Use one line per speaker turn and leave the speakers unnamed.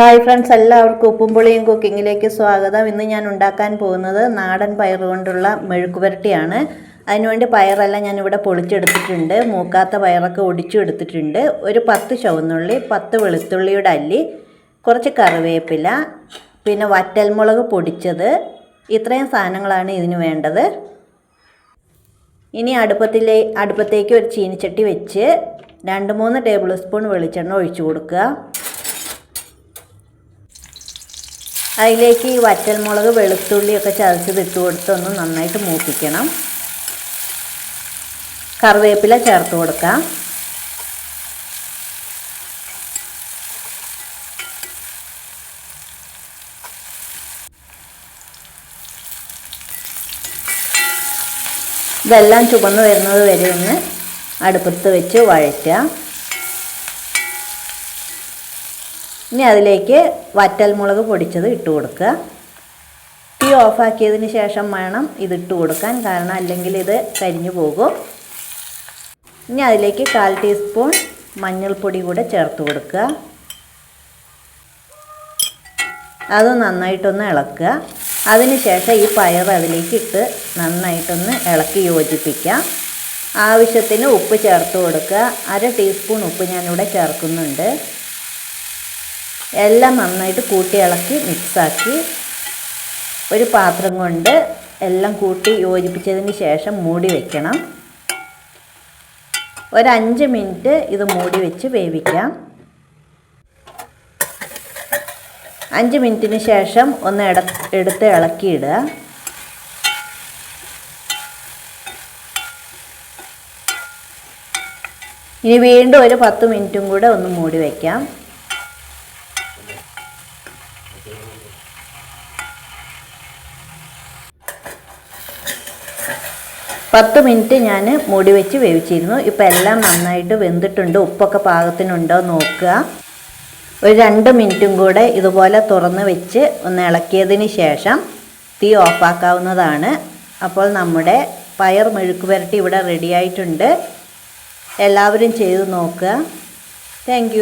Hi friends എല്ലാവർക്കും ഉപ്പും പുളിയും കുക്കിങ്ങിലേക്ക് സ്വാഗതം. ഇന്ന് ഞാൻ ഉണ്ടാക്കാൻ പോകുന്നത് നാടൻ പയർ കൊണ്ടുള്ള മെഴുക്കുപുരട്ടിയാണ് അതിനുവേണ്ടി പയറെല്ലാം ഞാനിവിടെ പൊളിച്ചെടുത്തിട്ടുണ്ട്. മൂക്കാത്ത പയറൊക്കെ ഒടിച്ചു എടുത്തിട്ടുണ്ട്. ഒരു പത്ത് ചുവന്നുള്ളി പത്ത് വെളുത്തുള്ളിയുടെ അല്ലി കുറച്ച് കറിവേപ്പില പിന്നെ വറ്റൽമുളക് പൊടിച്ചത്. ഇത്രയും സാധനങ്ങളാണ് ഇതിന് വേണ്ടത്. ഇനി അടുപ്പത്തിലെ അടുപ്പത്തേക്ക് ഒരു ചീനിച്ചട്ടി വെച്ച് രണ്ട് മൂന്ന് ടേബിൾ സ്പൂൺ വെളിച്ചെണ്ണ ഒഴിച്ചു കൊടുക്കുക. അതിലേക്ക് ഈ വറ്റൽമുളക് വെളുത്തുള്ളിയൊക്കെ ചതച്ചത് ഇട്ട് കൊടുത്തൊന്ന് നന്നായിട്ട് മൂപ്പിക്കണം. കറിവേപ്പില ചേർത്ത് കൊടുക്കാം. ഇതെല്ലാം ചുവന്ന് വരുന്നത് വരെ ഒന്ന് അടുപ്പത്ത് വെച്ച് വഴറ്റുക. ഇനി അതിലേക്ക് വറ്റൽമുളക് പൊടിച്ചത് ഇട്ട് കൊടുക്കുക. തീ ഓഫാക്കിയതിന് ശേഷം വേണം ഇത് ഇട്ട് കൊടുക്കാൻ. കാരണം അല്ലെങ്കിൽ ഇത് കരിഞ്ഞു പോകും. ഇനി അതിലേക്ക് കാൽ ടീസ്പൂൺ മഞ്ഞൾപ്പൊടി കൂടെ ചേർത്ത് കൊടുക്കുക. അത് നന്നായിട്ടൊന്ന് ഇളക്കുക. അതിനുശേഷം ഈ പയർ അതിലേക്ക് ഇട്ട് നന്നായിട്ടൊന്ന് ഇളക്കി യോജിപ്പിക്കാം ആവശ്യത്തിന് ഉപ്പ് ചേർത്ത് കൊടുക്കുക. അര ടീസ്പൂൺ ഉപ്പ് ഞാനിവിടെ ചേർക്കുന്നുണ്ട്. എല്ലാം നന്നായിട്ട് കൂട്ടി ഇളക്കി മിക്സാക്കി. ഒരു പാത്രം കൊണ്ട് എല്ലാം കൂട്ടി യോജിപ്പിച്ചതിന് ശേഷം മൂടി വയ്ക്കണം ഒരഞ്ച് മിനിറ്റ് ഇത് മൂടി വെച്ച് വേവിക്കാം. അഞ്ച് മിനിറ്റിന് ശേഷം ഒന്ന് എട എടുത്ത് ഇളക്കിയിടുക. ഇനി വീണ്ടും ഒരു പത്ത് മിനിറ്റും കൂടെ ഒന്ന് മൂടി വയ്ക്കാം പത്ത് മിനിറ്റ് ഞാൻ മൂടി വെച്ച് വേവിച്ചിരുന്നു. ഇപ്പം എല്ലാം നന്നായിട്ട് വെന്തിട്ടുണ്ട്. ഉപ്പൊക്കെ പാകത്തിനുണ്ടോ നോക്കുക. ഒരു രണ്ട് മിനിറ്റും കൂടെ ഇതുപോലെ തുറന്ന് വെച്ച് ഒന്ന് ഇളക്കിയതിന് ശേഷം തീ ഓഫാക്കാവുന്നതാണ്. അപ്പോൾ നമ്മുടെ പയർ മെഴുക്ക് പുരട്ടി ഇവിടെ റെഡിയായിട്ടുണ്ട് എല്ലാവരും ചെയ്ത് നോക്കുക. താങ്ക്